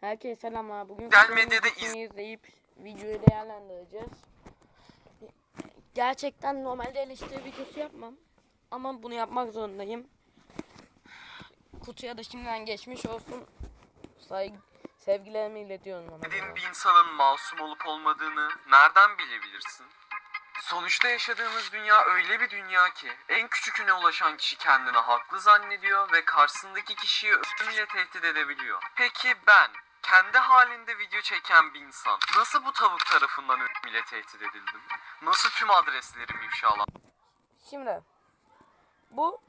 Herkese selamlar. Bugün medyada izleyip videoyu değerlendireceğiz. Gerçekten normalde eleştiri videosu yapmam. Ama bunu yapmak zorundayım. Kutuya da şimdiden geçmiş olsun. Saygı, sevgilerimi iletiyorum ona. Dediğin bir insanın masum olup olmadığını nereden bilebilirsin? Sonuçta yaşadığımız dünya öyle bir dünya ki en küçüküne ulaşan kişi kendini haklı zannediyor ve karşısındaki kişiyi ölümle tehdit edebiliyor. Peki ben kendi halinde video çeken bir insan nasıl bu tavuk tarafından ölümle tehdit edildim? Nasıl tüm adreslerim ifşalandı? Şimdi bu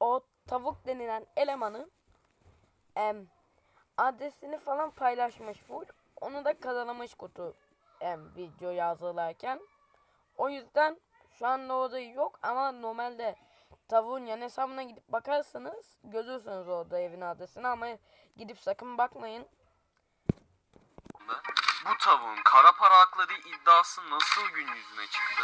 o tavuk denilen elemanın em, adresini falan paylaşmış full. Onu da kazanmış kutu em, video hazırlarken. O yüzden şu anda orada yok ama normalde tavuğun yan hesabına gidip bakarsanız görürsünüz orada evin adresini ama gidip sakın bakmayın. Bu tavuğun kara para akladığı iddiası nasıl gün yüzüne çıktı?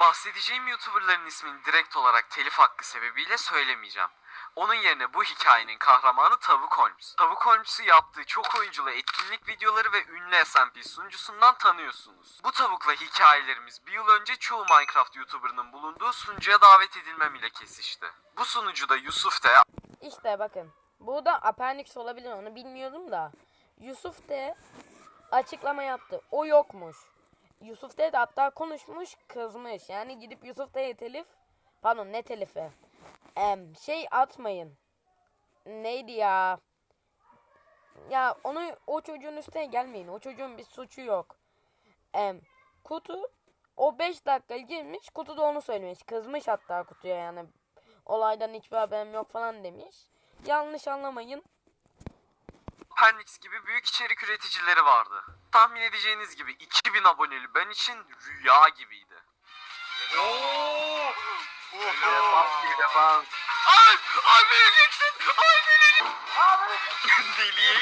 Bahsedeceğim YouTuber'ların ismini direkt olarak telif hakkı sebebiyle söylemeyeceğim. Onun yerine bu hikayenin kahramanı Tavuk Holmes. Tavuk Holmes'u yaptığı çok oyunculu etkinlik videoları ve ünlü SMP sunucusundan tanıyorsunuz. Bu tavukla hikayelerimiz bir yıl önce çoğu Minecraft YouTuber'ının bulunduğu sunucuya davet edilmem ile kesişti. Bu sunucuda Yusuf da İşte bakın. Burada appendix olabilir onu bilmiyorum da. Yusuf de açıklama yaptı. O yokmuş. Yusuf de hatta konuşmuş kızmış. Yani gidip Yusuf D'ye telif pardon ne telifi Em, şey atmayın. Neydi ya? Ya onu o çocuğun üstüne gelmeyin. O çocuğun bir suçu yok. Em, kutu o 5 dakika girmiş. Kutu da onu söylemiş. Kızmış hatta kutuya yani olaydan hiçbir haberim yok falan demiş. Yanlış anlamayın. Appendix gibi büyük içerik üreticileri vardı. Tahmin edeceğiniz gibi 2000 aboneli ben için rüya gibiydi. Defans gibi defans. Ay! Ay vereceksin! Ay vereceksin! Deliye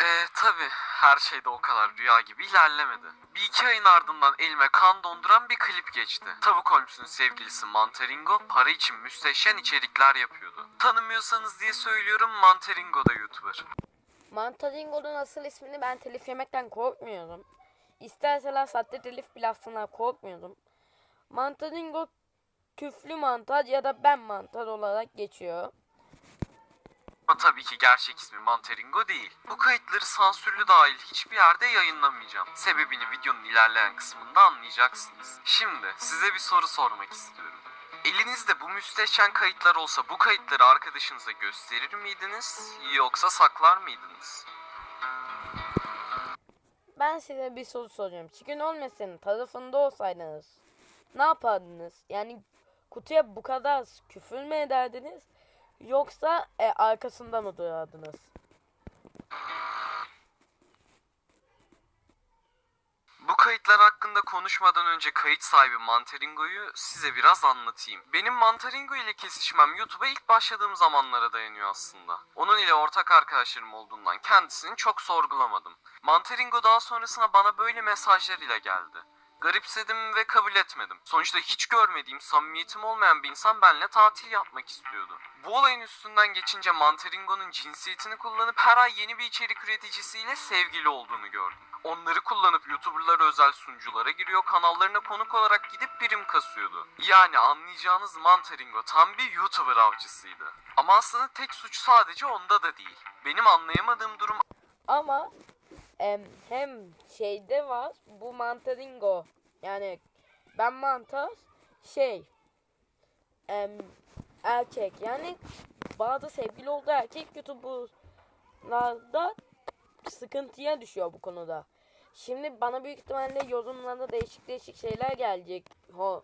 Eee tabi Ee, her şey de o kadar rüya gibi ilerlemedi. Bir iki ayın ardından elime kan donduran bir klip geçti. Tavuk Holmes'un sevgilisi Manteringo para için müsteşen içerikler yapıyordu. Tanımıyorsanız diye söylüyorum Manteringo da YouTuber. Mantaringo'nun asıl ismini ben telif yemekten korkmuyorum. İsterseler sahte telif bile atsınlar korkmuyorum. Mantaringo küflü mantar ya da ben mantar olarak geçiyor. Ama tabii ki gerçek ismi Manteringo değil. Bu kayıtları sansürlü dahil hiçbir yerde yayınlamayacağım. Sebebini videonun ilerleyen kısmında anlayacaksınız. Şimdi size bir soru sormak istiyorum. Elinizde bu müstehcen kayıtlar olsa bu kayıtları arkadaşınıza gösterir miydiniz yoksa saklar mıydınız? Ben size bir soru soracağım. Chicken olmasın tarafında olsaydınız ne yapardınız? Yani kutuya bu kadar küfür mü ederdiniz? Yoksa e, arkasında mı durardınız? Bu kayıtlar hakkında konuşmadan önce kayıt sahibi Manteringo'yu size biraz anlatayım. Benim Manteringo ile kesişmem YouTube'a ilk başladığım zamanlara dayanıyor aslında. Onun ile ortak arkadaşlarım olduğundan kendisini çok sorgulamadım. Manteringo daha sonrasında bana böyle mesajlar ile geldi. Garipsedim ve kabul etmedim. Sonuçta hiç görmediğim, samimiyetim olmayan bir insan benimle tatil yapmak istiyordu. Bu olayın üstünden geçince Manteringo'nun cinsiyetini kullanıp her ay yeni bir içerik üreticisiyle sevgili olduğunu gördüm. Onları kullanıp YouTuber'lara özel sunuculara giriyor, kanallarına konuk olarak gidip prim kasıyordu. Yani anlayacağınız Manteringo tam bir YouTuber avcısıydı. Ama aslında tek suç sadece onda da değil. Benim anlayamadığım durum Ama em, hem şeyde var bu mantaringo yani ben mantar şey em, erkek yani bazı sevgili olduğu erkek youtuberlarda sıkıntıya düşüyor bu konuda. Şimdi bana büyük ihtimalle yorumlarda değişik değişik şeyler gelecek o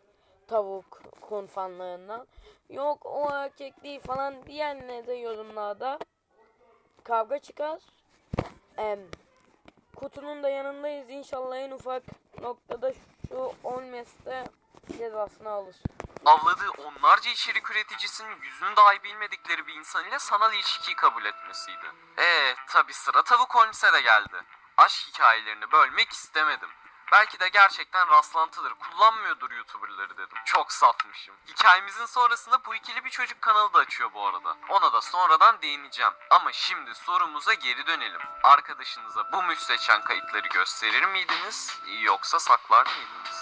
tavuk kun fanlarından. Yok o erkek değil falan diyenler de yorumlarda kavga çıkar. Em, kutunun da yanındayız. İnşallah en ufak noktada şu olmazsa cezasını alır. avladığı onlarca içerik üreticisinin yüzünü dahi bilmedikleri bir insan ile sanal ilişkiyi kabul etmesiydi. Eee tabi sıra tavuk Holmes'e de geldi. Aşk hikayelerini bölmek istemedim. Belki de gerçekten rastlantıdır. Kullanmıyordur YouTuber'ları dedim. Çok safmışım. Hikayemizin sonrasında bu ikili bir çocuk kanalı da açıyor bu arada. Ona da sonradan değineceğim. Ama şimdi sorumuza geri dönelim. Arkadaşınıza bu müstehcen kayıtları gösterir miydiniz yoksa saklar mıydınız?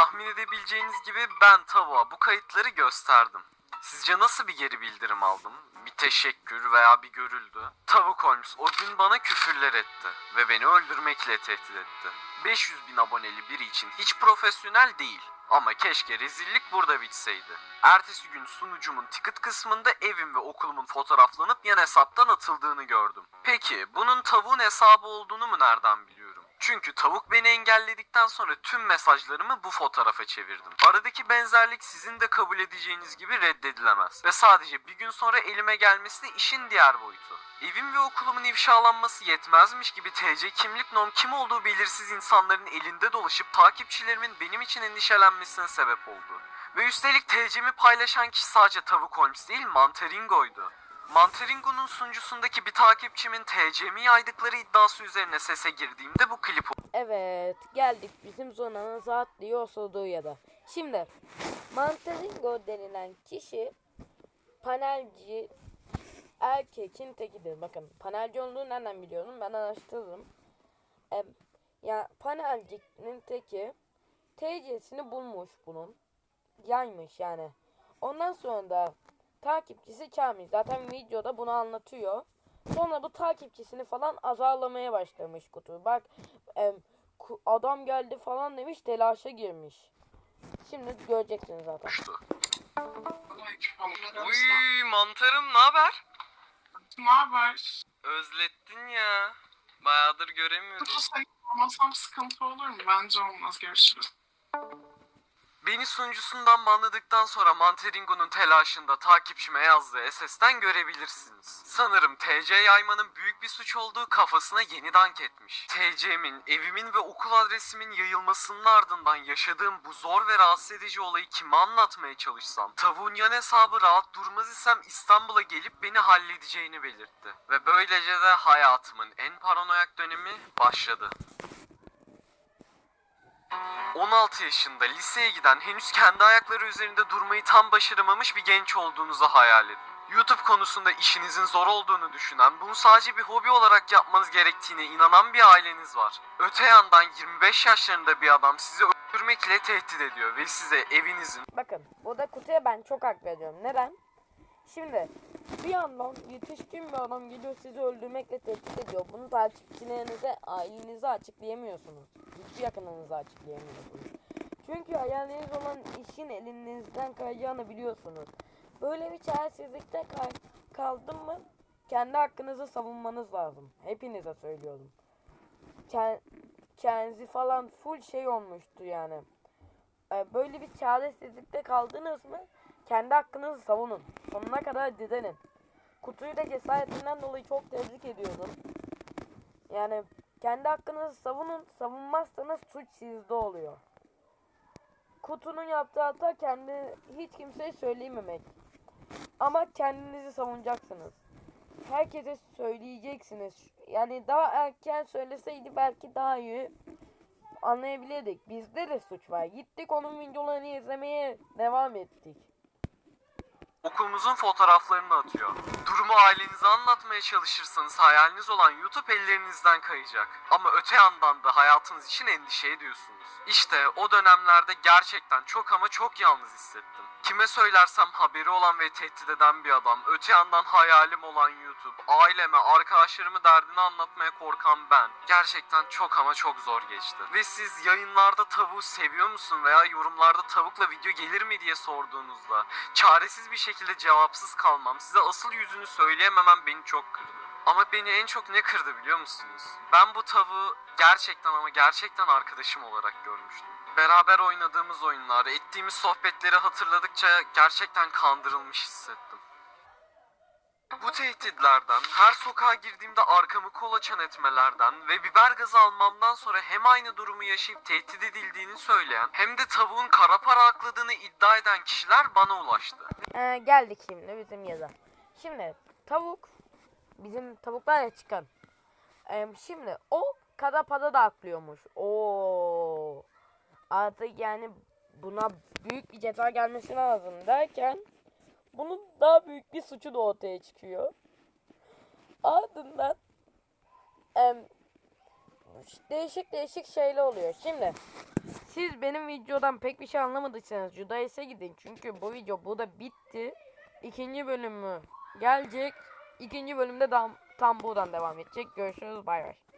Tahmin edebileceğiniz gibi ben tavuğa bu kayıtları gösterdim. Sizce nasıl bir geri bildirim aldım? Bir teşekkür veya bir görüldü. Tavuk Holmes o gün bana küfürler etti ve beni öldürmekle tehdit etti. 500 bin aboneli biri için hiç profesyonel değil. Ama keşke rezillik burada bitseydi. Ertesi gün sunucumun ticket kısmında evim ve okulumun fotoğraflanıp yan hesaptan atıldığını gördüm. Peki bunun tavuğun hesabı olduğunu mu nereden biliyorum? Çünkü tavuk beni engelledikten sonra tüm mesajlarımı bu fotoğrafa çevirdim. Aradaki benzerlik sizin de kabul edeceğiniz gibi reddedilemez. Ve sadece bir gün sonra elime gelmesi de işin diğer boyutu. Evim ve okulumun ifşalanması yetmezmiş gibi TC kimlik nom kim olduğu belirsiz insanların elinde dolaşıp takipçilerimin benim için endişelenmesine sebep oldu. Ve üstelik TC'mi paylaşan kişi sadece Tavuk Holmes değil Manteringo'ydu. Manteringo'nun sunucusundaki bir takipçimin TC'mi yaydıkları iddiası üzerine sese girdiğimde bu klip Evet geldik bizim zonanın saatliği osurduğu ya da. Şimdi Montenegro denilen kişi panelci erkekin tekidir. Bakın panelci olduğunu nereden biliyorum ben araştırdım. E, ya panelcinin teki TC'sini bulmuş bunun. Yaymış yani. Ondan sonra da takipçisi çağırmış. Zaten videoda bunu anlatıyor. Sonra bu takipçisini falan azarlamaya başlamış kutu. Bak em, adam geldi falan demiş telaşa girmiş. Şimdi göreceksiniz zaten. Uy mantarım ne haber? Ne haber? Özlettin ya. Bayağıdır göremiyordum. Kutu sayı olmasam sıkıntı olur mu? Bence olmaz. Görüşürüz. Beni sunucusundan banladıktan sonra Manteringo'nun telaşında takipçime yazdığı SS'ten görebilirsiniz. Sanırım TC yaymanın büyük bir suç olduğu kafasına yeni dank etmiş. TC'min, evimin ve okul adresimin yayılmasının ardından yaşadığım bu zor ve rahatsız edici olayı kime anlatmaya çalışsam, tavuğun yan hesabı rahat durmaz isem İstanbul'a gelip beni halledeceğini belirtti. Ve böylece de hayatımın en paranoyak dönemi başladı. 16 yaşında liseye giden henüz kendi ayakları üzerinde durmayı tam başaramamış bir genç olduğunuzu hayal edin. YouTube konusunda işinizin zor olduğunu düşünen, bunu sadece bir hobi olarak yapmanız gerektiğine inanan bir aileniz var. Öte yandan 25 yaşlarında bir adam sizi öldürmekle tehdit ediyor ve size evinizin, Bakın burada kutuya ben çok hak veriyorum. Neden? Şimdi bir yandan yetişkin bir adam geliyor sizi öldürmekle tehdit ediyor. Bunu takipçilerinize, ailenize açıklayamıyorsunuz. Hiçbir yakınınıza açıklayamıyorsunuz. Çünkü hayaliniz olan işin elinizden kayacağını biliyorsunuz. Böyle bir çaresizlikte kal kaldın mı kendi hakkınızı savunmanız lazım. Hepinize söylüyorum. Ken kendisi falan full şey olmuştu yani. Ee, böyle bir çaresizlikte kaldınız mı kendi hakkınızı savunun. Sonuna kadar direnin. Kutuyu da cesaretinden dolayı çok tebrik ediyorum. Yani kendi hakkınızı savunun. Savunmazsanız suç sizde oluyor. Kutunun yaptığı hata kendi hiç kimseye söyleyememek. Ama kendinizi savunacaksınız. Herkese söyleyeceksiniz. Yani daha erken söyleseydi belki daha iyi anlayabilirdik. Bizde de suç var. Gittik onun videolarını izlemeye devam ettik. Okulumuzun fotoğraflarını atıyor. Durumu ailenize anlatmaya çalışırsanız hayaliniz olan YouTube ellerinizden kayacak. Ama öte yandan da hayatınız için endişe ediyorsunuz. İşte o dönemlerde gerçekten çok ama çok yalnız hissettim. Kime söylersem haberi olan ve tehdit eden bir adam, öte yandan hayalim olan YouTube, aileme, arkadaşlarımı derdini anlatmaya korkan ben. Gerçekten çok ama çok zor geçti. Ve siz yayınlarda tavuğu seviyor musun veya yorumlarda tavukla video gelir mi diye sorduğunuzda çaresiz bir şekilde cevapsız kalmam, size asıl yüzünü söyleyememem beni çok kırdı. Ama beni en çok ne kırdı biliyor musunuz? Ben bu tavuğu gerçekten ama gerçekten arkadaşım olarak görmüştüm. Beraber oynadığımız oyunlar, ettiğimiz sohbetleri hatırladıkça gerçekten kandırılmış hissettim. Bu tehditlerden, her sokağa girdiğimde arkamı kolaçan etmelerden ve biber gazı almamdan sonra hem aynı durumu yaşayıp tehdit edildiğini söyleyen hem de tavuğun kara para akladığını iddia eden kişiler bana ulaştı. Ee, geldik şimdi bizim yaza. Şimdi tavuk bizim tavuklarla çıkan. Ee, şimdi o kara para da aklıyormuş. Oo. Artık yani buna büyük bir ceza gelmesi lazım derken bunun daha büyük bir suçu da ortaya çıkıyor. Ardından em, değişik değişik şeyler oluyor. Şimdi siz benim videodan pek bir şey anlamadıysanız Judais'e gidin. Çünkü bu video burada bitti. İkinci bölümü gelecek. İkinci bölümde tam, tam buradan devam edecek. Görüşürüz. Bay bay.